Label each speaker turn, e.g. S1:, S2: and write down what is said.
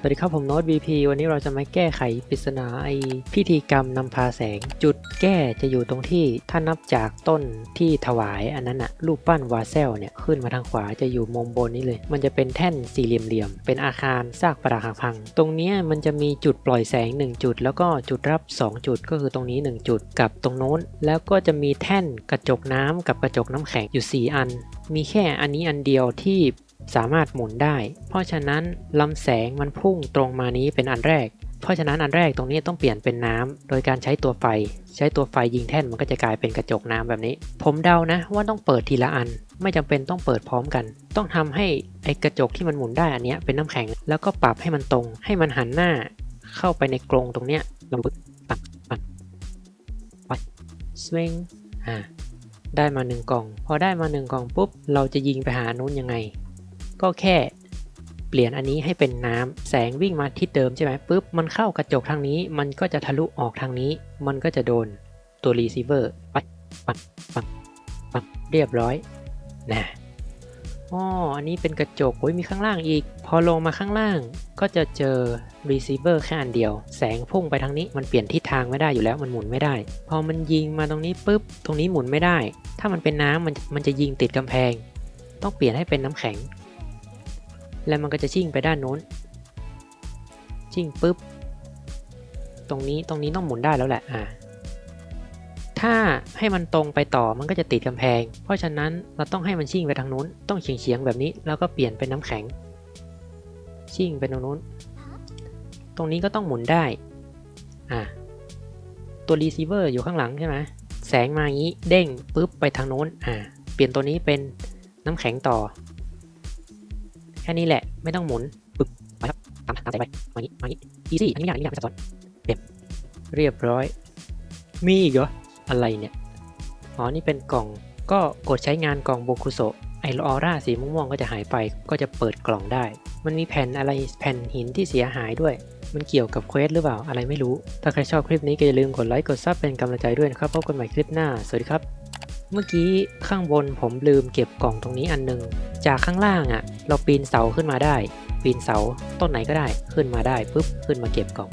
S1: สวัสดีครับผมโน้ต VP วันนี้เราจะมาแก้ไขปริศนาไอพิธีกรรมนำพาแสง จุดแก้จะอยู่ตรงที่ถ้านับจากต้นที่ถวายอันนั้นอะรูปปั้นวาเซลเนี่ยขึ้นมาทางขวาจะอยู่มุมบนนี้เลย มันจะเป็นแท่นสี่เหลี่ยมๆเป็นอาคารซากปรักหักพัง ตรงนี้มันจะมีจุดปล่อยแสง 1 จุด แล้วก็จุดรับ 2 จุดก็คือตรงนี้ 1 จุดกับตรงโน้น แล้วก็จะมีแท่นกระจกน้ำกับกระจกน้ำแข็งอยู่ 4 อัน มีแค่อันนี้อันเดียวที่ สามารถหมุนได้ เพราะฉะนั้นลำแสงมันพุ่งตรงมานี้เป็นอันแรก เพราะฉะนั้นอันแรกตรงนี้ต้องเปลี่ยนเป็นน้ำโดยการใช้ตัวไฟ ใช้ตัวไฟยิงแท่นมันก็จะกลายเป็นกระจกน้ำแบบนี้ ผมเดานะว่าต้องเปิดทีละอัน ไม่จำเป็นต้องเปิดพร้อมกัน ต้องทำให้ไอกระจกที่มันหมุนได้อันเนี้ยเป็นน้ำแข็ง แล้วก็ปรับให้มันตรง ให้มันหันหน้า เข้าไปในกรงตรงเนี้ยลองปึ๊บปักปักไปสวิงอ่าได้มาหนึ่งกล่อง พอได้มาหนึ่งกล่องปุ๊บ เราจะยิงไปหานู้นยังไง ก็แค่เปลี่ยนอันนี้ให้เป็นน้ำแสงวิ่งมาทิศเดิมใช่ไหมปุ๊บมันเข้ากระจกทางนี้ มันก็จะทะลุออกทางนี้ มันก็จะโดนตัวรีเซิเวอร์ปัดปัดปัดปัดเรียบร้อยนะอ๋ออันนี้เป็นกระจกโอ้ยมีข้างล่างอีก พอลงมาข้างล่างก็จะเจอ receiver แค่อันเดียว แสงพุ่งไปทางนี้มันเปลี่ยนทิศทางไม่ได้อยู่แล้วมันหมุนไม่ได้ พอมันยิงมาตรงนี้ปุ๊บตรงนี้หมุนไม่ได้ ถ้ามันเป็นน้ำมันมันจะยิงติดกำแพง ต้องเปลี่ยนให้เป็นน้ำแข็ง แล้วมันก็จะชิ่งไปด้านโน้น ชิ่งปุ๊บ ตรงนี้ตรงนี้ต้องหมุนได้แล้วแหละอ่าถ้าให้มันตรงไปต่อมันก็จะติดกำแพง เพราะฉะนั้นเราต้องให้มันชิ่งไปทางนู้น ต้องเฉียงเฉียงๆแบบนี้ แล้วก็เปลี่ยนเป็นน้ำแข็ง ชิ่งไปตรงนู้น ตรงนี้ก็ต้องหมุนได้ อ่าตัวรีเซิเวอร์อยู่ข้างหลังใช่ไหมแสงมาอย่างนี้ เด้งปุ๊บไปทางโน้น อ่า เปลี่ยนตัวนี้เป็นน้ำแข็งต่อ ค่นี้แหละไม่ต้องหมุนปึ๊บไปครับตามตามใจไปมางี้มางี้อีซี่อันนี้ไม่ยากอันนี้ไม่ยากไม่ซับซ้อนเรียบเรียบร้อย มีอีกเหรออะไรเนี่ยอ๋อนี่เป็นกล่องก็กดใช้งานกล่องโบคุโซไอออร่าสีม่วงๆก็จะหายไปก็จะเปิดกล่องได้ มันมีแผ่นอะไรแผ่นหินที่เสียหายด้วย มันเกี่ยวกับเควสหรือเปล่าอะไรไม่รู้ ถ้าใครชอบคลิปนี้ก็อย่าลืมกดไลค์กดซับเป็นกำลังใจด้วยนะครับพบกันใหม่คลิปหน้า สวัสดีครับ เมื่อกี้ข้างบนผมลืมเก็บกล่องตรงนี้อันหนึง จากข้างล่างอะ่ะ เราปีนเสาขึ้นมาได้ ปีนเสาต้นไหนก็ได้ขึ้นมาได้ปุ๊บขึ้นมาเก็บกล่อง